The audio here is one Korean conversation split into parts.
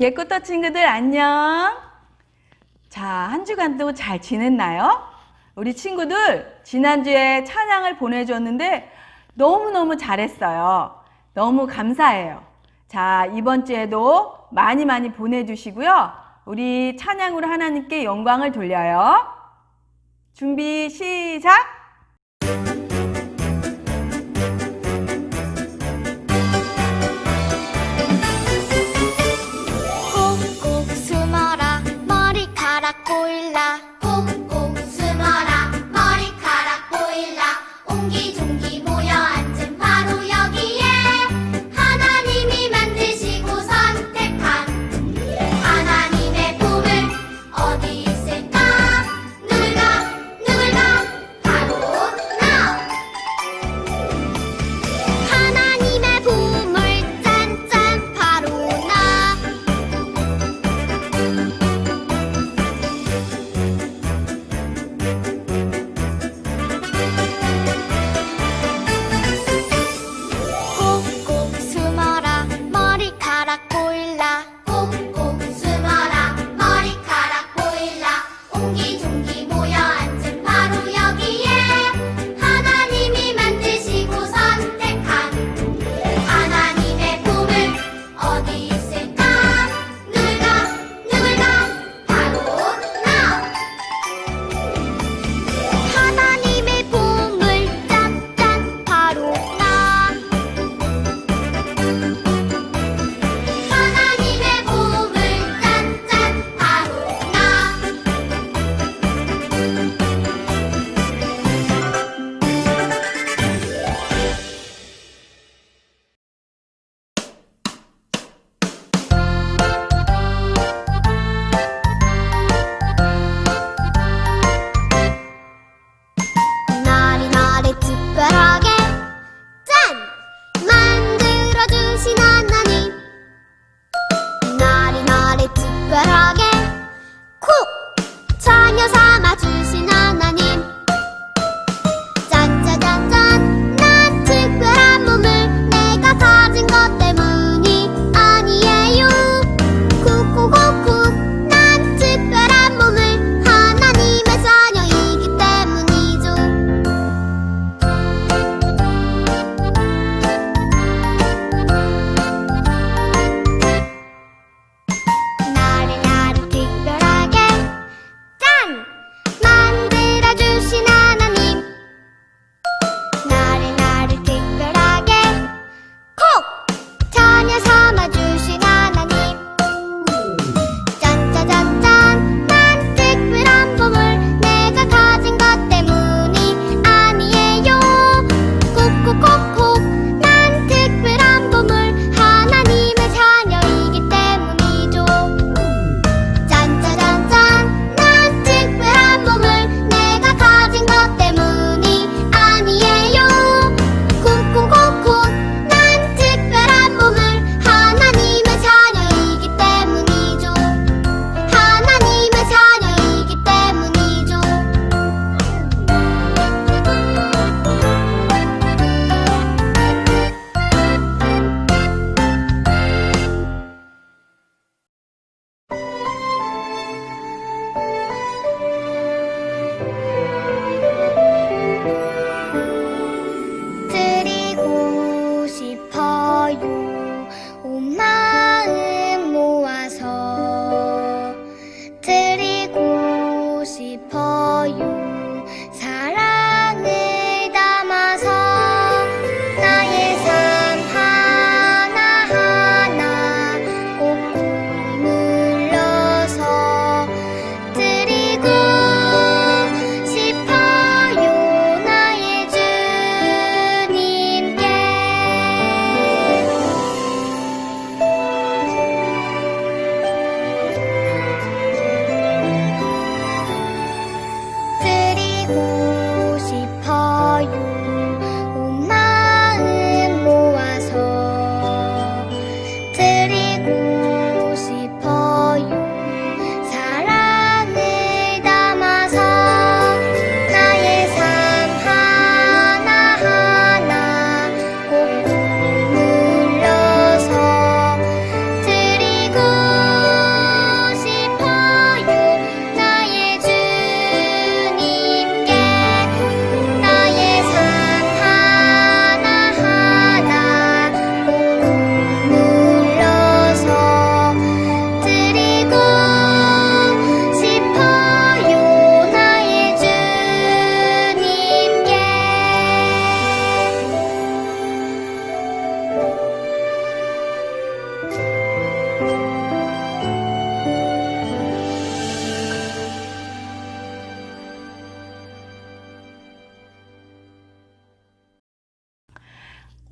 예꽃터 친구들 안녕. 자, 한 주간도 잘 지냈나요? 우리 친구들 지난주에 찬양을 보내줬는데 너무너무 잘했어요. 너무 감사해요. 자, 이번 주에도 많이 많이 보내주시고요. 우리 찬양으로 하나님께 영광을 돌려요. 준비, 시작!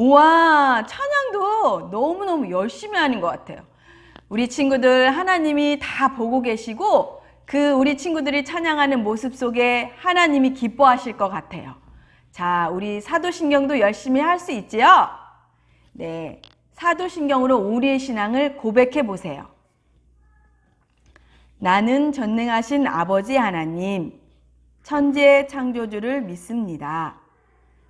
우와, 찬양도 너무너무 열심히 하는 것 같아요. 우리 친구들 하나님이 다 보고 계시고 그 우리 친구들이 찬양하는 모습 속에 하나님이 기뻐하실 것 같아요. 자, 우리 사도신경도 열심히 할 수 있지요? 네. 사도신경으로 우리의 신앙을 고백해 보세요. 나는 전능하신 아버지 하나님, 천지의 창조주를 믿습니다.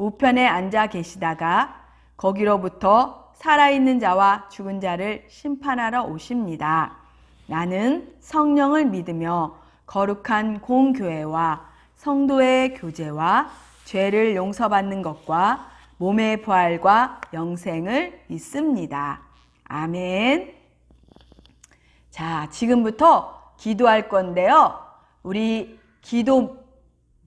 우편에 앉아 계시다가 거기로부터 살아있는 자와 죽은 자를 심판하러 오십니다. 나는 성령을 믿으며 거룩한 공교회와 성도의 교제와 죄를 용서받는 것과 몸의 부활과 영생을 믿습니다. 아멘. 자, 지금부터 기도할 건데요. 우리 기도,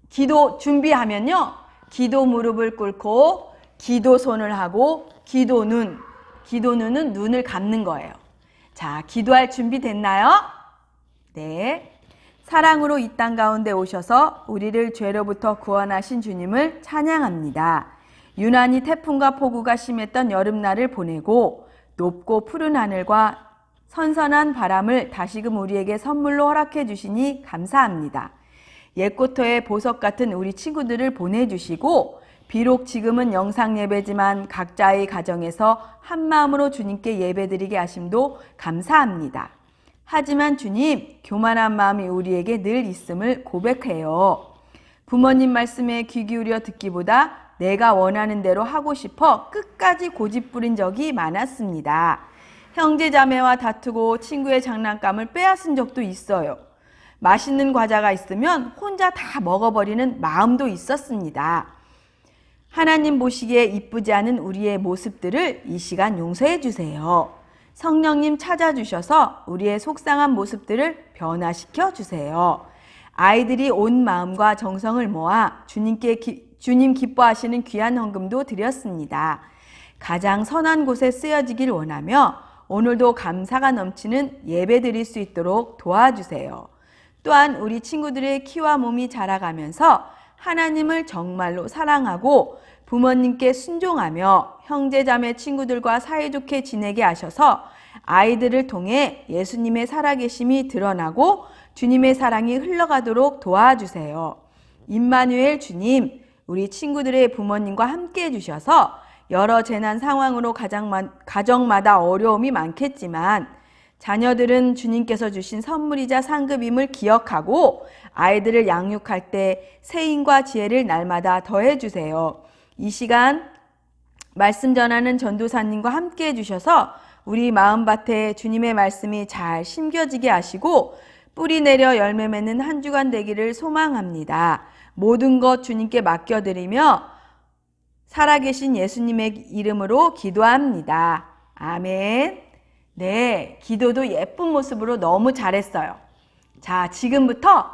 기도 준비하면요. 기도 무릎을 꿇고 기도 손을 하고 기도 눈, 기도 눈은 눈을 감는 거예요. 자, 기도할 준비 됐나요? 네. 사랑으로 이 땅 가운데 오셔서 우리를 죄로부터 구원하신 주님을 찬양합니다. 유난히 태풍과 폭우가 심했던 여름날을 보내고 높고 푸른 하늘과 선선한 바람을 다시금 우리에게 선물로 허락해 주시니 감사합니다. 옛꽃터의 보석 같은 우리 친구들을 보내주시고 비록 지금은 영상 예배지만 각자의 가정에서 한 마음으로 주님께 예배드리게 하심도 감사합니다. 하지만 주님, 교만한 마음이 우리에게 늘 있음을 고백해요. 부모님 말씀에 귀 기울여 듣기보다 내가 원하는 대로 하고 싶어 끝까지 고집 부린 적이 많았습니다. 형제 자매와 다투고 친구의 장난감을 빼앗은 적도 있어요. 맛있는 과자가 있으면 혼자 다 먹어버리는 마음도 있었습니다. 하나님 보시기에 이쁘지 않은 우리의 모습들을 이 시간 용서해 주세요. 성령님 찾아주셔서 우리의 속상한 모습들을 변화시켜 주세요. 아이들이 온 마음과 정성을 모아 주님께 기, 주님 기뻐하시는 귀한 헌금도 드렸습니다. 가장 선한 곳에 쓰여지길 원하며 오늘도 감사가 넘치는 예배 드릴 수 있도록 도와주세요. 또한 우리 친구들의 키와 몸이 자라가면서 하나님을 정말로 사랑하고 부모님께 순종하며 형제자매 친구들과 사이좋게 지내게 하셔서 아이들을 통해 예수님의 살아계심이 드러나고 주님의 사랑이 흘러가도록 도와주세요. 임마누엘 주님, 우리 친구들의 부모님과 함께 해주셔서 여러 재난 상황으로 가정마다 어려움이 많겠지만 자녀들은 주님께서 주신 선물이자 상급임을 기억하고 아이들을 양육할 때 세인과 지혜를 날마다 더해 주세요. 이 시간 말씀 전하는 전도사님과 함께 해 주셔서 우리 마음밭에 주님의 말씀이 잘 심겨지게 하시고 뿌리 내려 열매 맺는 한 주간 되기를 소망합니다. 모든 것 주님께 맡겨드리며 살아계신 예수님의 이름으로 기도합니다. 아멘. 네, 기도도 예쁜 모습으로 너무 잘했어요. 자, 지금부터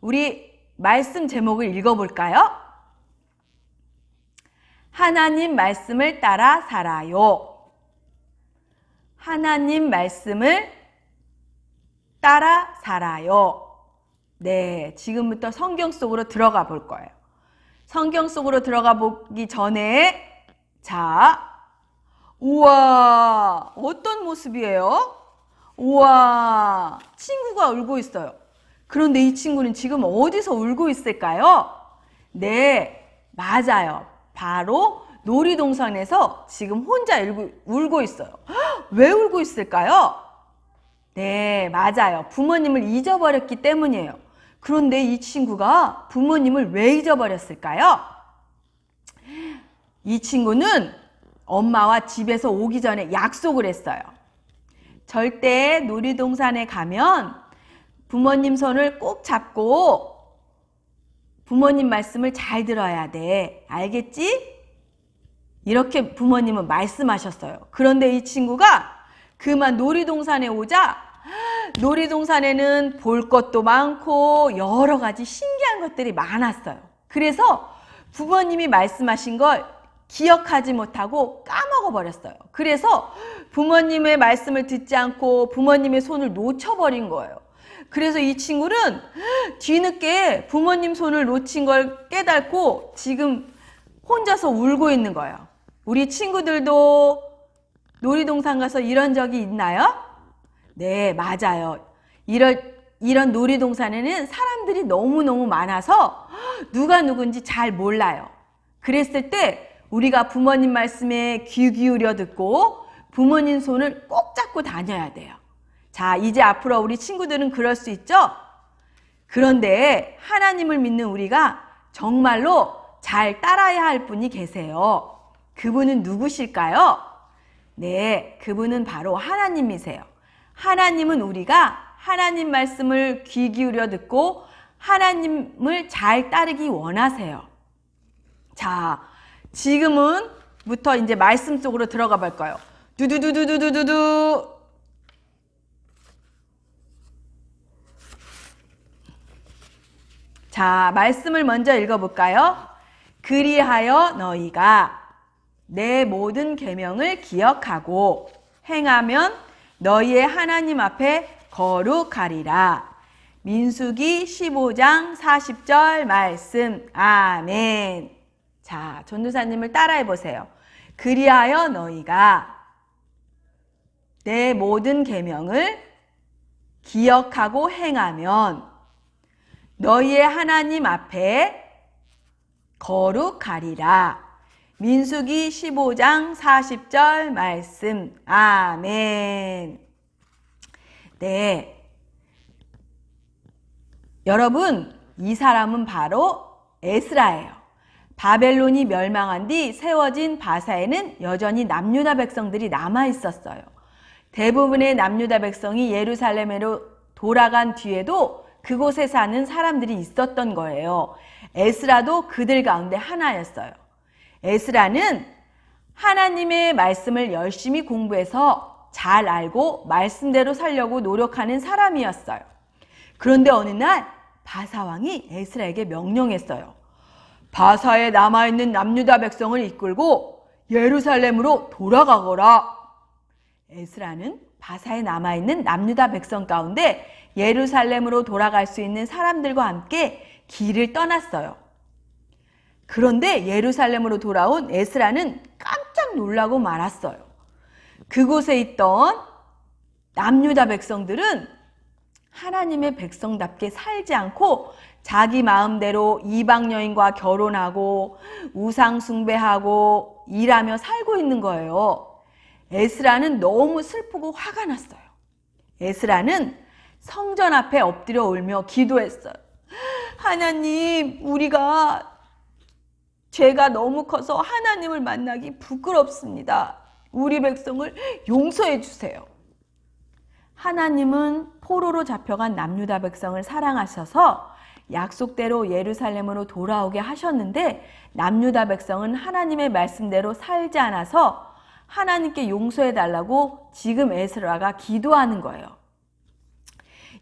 우리 말씀 제목을 읽어볼까요? 하나님 말씀을 따라 살아요. 하나님 말씀을 따라 살아요. 네, 지금부터 성경 속으로 들어가 볼 거예요. 성경 속으로 들어가 보기 전에, 자, 우와, 어떤 모습이에요? 우와, 친구가 울고 있어요. 그런데 이 친구는 지금 어디서 울고 있을까요? 네, 맞아요. 바로 놀이동산에서 지금 혼자 울고 있어요. 왜 울고 있을까요? 네, 맞아요. 부모님을 잊어버렸기 때문이에요. 그런데 이 친구가 부모님을 왜 잊어버렸을까요? 이 친구는 엄마와 집에서 오기 전에 약속을 했어요. 절대 놀이동산에 가면 부모님 손을 꼭 잡고 부모님 말씀을 잘 들어야 돼. 알겠지? 이렇게 부모님은 말씀하셨어요. 그런데 이 친구가 그만 놀이동산에 오자 놀이동산에는 볼 것도 많고 여러 가지 신기한 것들이 많았어요. 그래서 부모님이 말씀하신 걸 기억하지 못하고 까먹어 버렸어요. 그래서 부모님의 말씀을 듣지 않고 부모님의 손을 놓쳐버린 거예요. 그래서 이 친구는 뒤늦게 부모님 손을 놓친 걸 깨닫고 지금 혼자서 울고 있는 거예요. 우리 친구들도 놀이동산 가서 이런 적이 있나요? 네, 맞아요. 이런, 이런 놀이동산에는 사람들이 너무너무 많아서 누가 누군지 잘 몰라요. 그랬을 때 우리가 부모님 말씀에 귀 기울여 듣고 부모님 손을 꼭 잡고 다녀야 돼요. 자, 이제 앞으로 우리 친구들은 그럴 수 있죠? 그런데 하나님을 믿는 우리가 정말로 잘 따라야 할 분이 계세요. 그분은 누구실까요? 네, 그분은 바로 하나님이세요. 하나님은 우리가 하나님 말씀을 귀 기울여 듣고 하나님을 잘 따르기 원하세요. 자, 지금은부터 이제 말씀 속으로 들어가 볼까요? 두두두두두두두. 자, 말씀을 먼저 읽어볼까요? 그리하여 너희가 내 모든 계명을 기억하고 행하면 너희의 하나님 앞에 거룩하리라. 민수기 15장 40절 말씀. 아멘. 자, 전도사님을 따라해 보세요. 그리하여 너희가 내 모든 계명을 기억하고 행하면 너희의 하나님 앞에 거룩하리라. 민수기 15장 40절 말씀. 아멘. 네. 여러분, 이 사람은 바로 에스라예요. 바벨론이 멸망한 뒤 세워진 바사에는 여전히 남유다 백성들이 남아 있었어요. 대부분의 남유다 백성이 예루살렘으로 돌아간 뒤에도 그곳에 사는 사람들이 있었던 거예요. 에스라도 그들 가운데 하나였어요. 에스라는 하나님의 말씀을 열심히 공부해서 잘 알고 말씀대로 살려고 노력하는 사람이었어요. 그런데 어느 날 바사왕이 에스라에게 명령했어요. 바사에 남아있는 남유다 백성을 이끌고 예루살렘으로 돌아가거라. 에스라는 바사에 남아있는 남유다 백성 가운데 예루살렘으로 돌아갈 수 있는 사람들과 함께 길을 떠났어요. 그런데 예루살렘으로 돌아온 에스라는 깜짝 놀라고 말았어요. 그곳에 있던 남유다 백성들은 하나님의 백성답게 살지 않고 자기 마음대로 이방 여인과 결혼하고 우상 숭배하고 일하며 살고 있는 거예요. 에스라는 너무 슬프고 화가 났어요. 에스라는 성전 앞에 엎드려 울며 기도했어요. 하나님, 우리가 죄가 너무 커서 하나님을 만나기 부끄럽습니다. 우리 백성을 용서해 주세요. 하나님은 포로로 잡혀간 남유다 백성을 사랑하셔서 약속대로 예루살렘으로 돌아오게 하셨는데 남유다 백성은 하나님의 말씀대로 살지 않아서 하나님께 용서해 달라고 지금 에스라가 기도하는 거예요.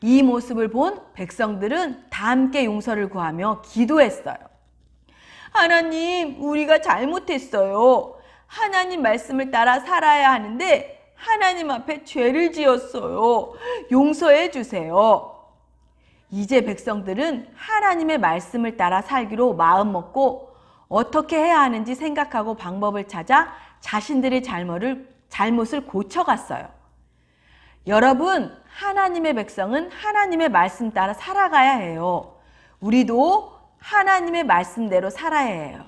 이 모습을 본 백성들은 다 함께 용서를 구하며 기도했어요. 하나님, 우리가 잘못했어요. 하나님 말씀을 따라 살아야 하는데 하나님 앞에 죄를 지었어요. 용서해 주세요. 이제 백성들은 하나님의 말씀을 따라 살기로 마음 먹고 어떻게 해야 하는지 생각하고 방법을 찾아 자신들의 잘못을, 잘못을 고쳐갔어요. 여러분, 하나님의 백성은 하나님의 말씀 따라 살아가야 해요. 우리도 하나님의 말씀대로 살아야 해요.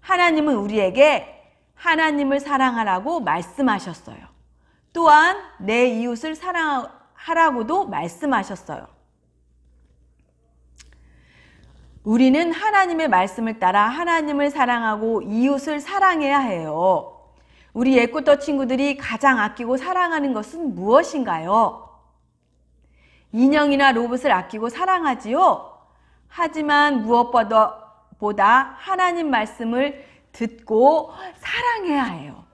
하나님은 우리에게 하나님을 사랑하라고 말씀하셨어요. 또한 내 이웃을 사랑하라고도 말씀하셨어요. 우리는 하나님의 말씀을 따라 하나님을 사랑하고 이웃을 사랑해야 해요. 우리 예꾸터 친구들이 가장 아끼고 사랑하는 것은 무엇인가요? 인형이나 로봇을 아끼고 사랑하지요? 하지만 무엇보다 보다 하나님 말씀을 듣고 사랑해야 해요.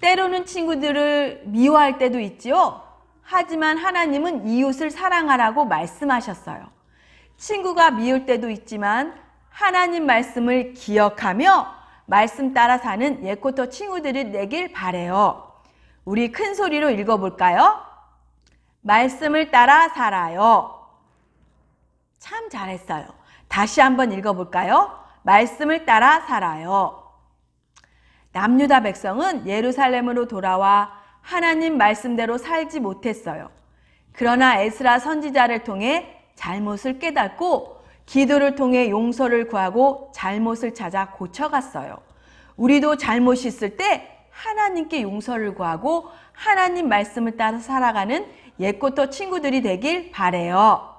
때로는 친구들을 미워할 때도 있지요. 하지만 하나님은 이웃을 사랑하라고 말씀하셨어요. 친구가 미울 때도 있지만 하나님 말씀을 기억하며 말씀 따라 사는 예코터 친구들이 되길 바래요. 우리 큰 소리로 읽어볼까요? 말씀을 따라 살아요. 참 잘했어요. 다시 한번 읽어볼까요? 말씀을 따라 살아요. 남유다 백성은 예루살렘으로 돌아와 하나님 말씀대로 살지 못했어요. 그러나 에스라 선지자를 통해 잘못을 깨닫고 기도를 통해 용서를 구하고 잘못을 찾아 고쳐갔어요. 우리도 잘못이 있을 때 하나님께 용서를 구하고 하나님 말씀을 따라 살아가는 옛부터 친구들이 되길 바래요.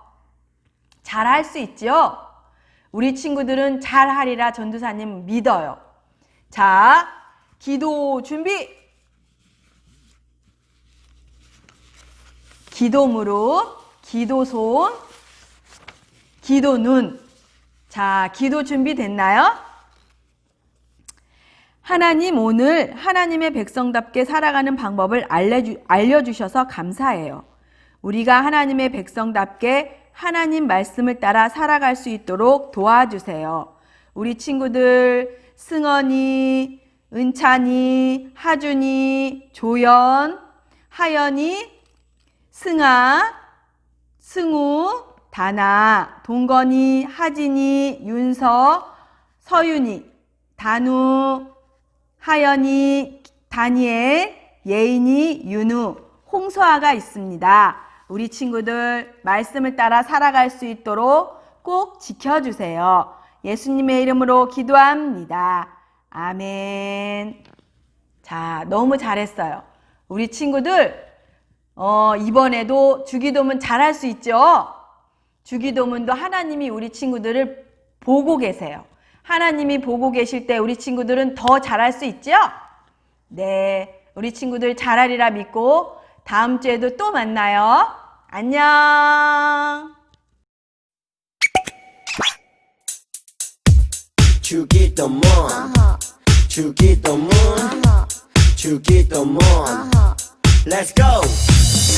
잘할 수 있지요? 우리 친구들은 잘하리라 전도사님 믿어요. 자, 기도 준비. 기도 무릎, 기도 손, 기도 눈. 자, 기도 준비 됐나요? 하나님 오늘 하나님의 백성답게 살아가는 방법을 알려주, 알려주셔서 감사해요. 우리가 하나님의 백성답게 하나님 말씀을 따라 살아갈 수 있도록 도와주세요. 우리 친구들, 승원이, 은찬이, 하준이, 조연, 하연이, 승아, 승우, 다나, 동건이, 하진이, 윤서, 서윤이, 단우, 하연이, 다니엘, 예인이, 윤우, 홍서아가 있습니다. 우리 친구들 말씀을 따라 살아갈 수 있도록 꼭 지켜주세요. 예수님의 이름으로 기도합니다. 아멘. 자, 너무 잘했어요. 우리 친구들, 어, 이번에도 주기도문 잘할 수 있죠? 주기도문도 하나님이 우리 친구들을 보고 계세요. 하나님이 보고 계실 때 우리 친구들은 더 잘할 수 있죠? 네. 우리 친구들 잘하리라 믿고 다음 주에도 또 만나요. 안녕. 주기도문 주기도문 주기도문 Let's go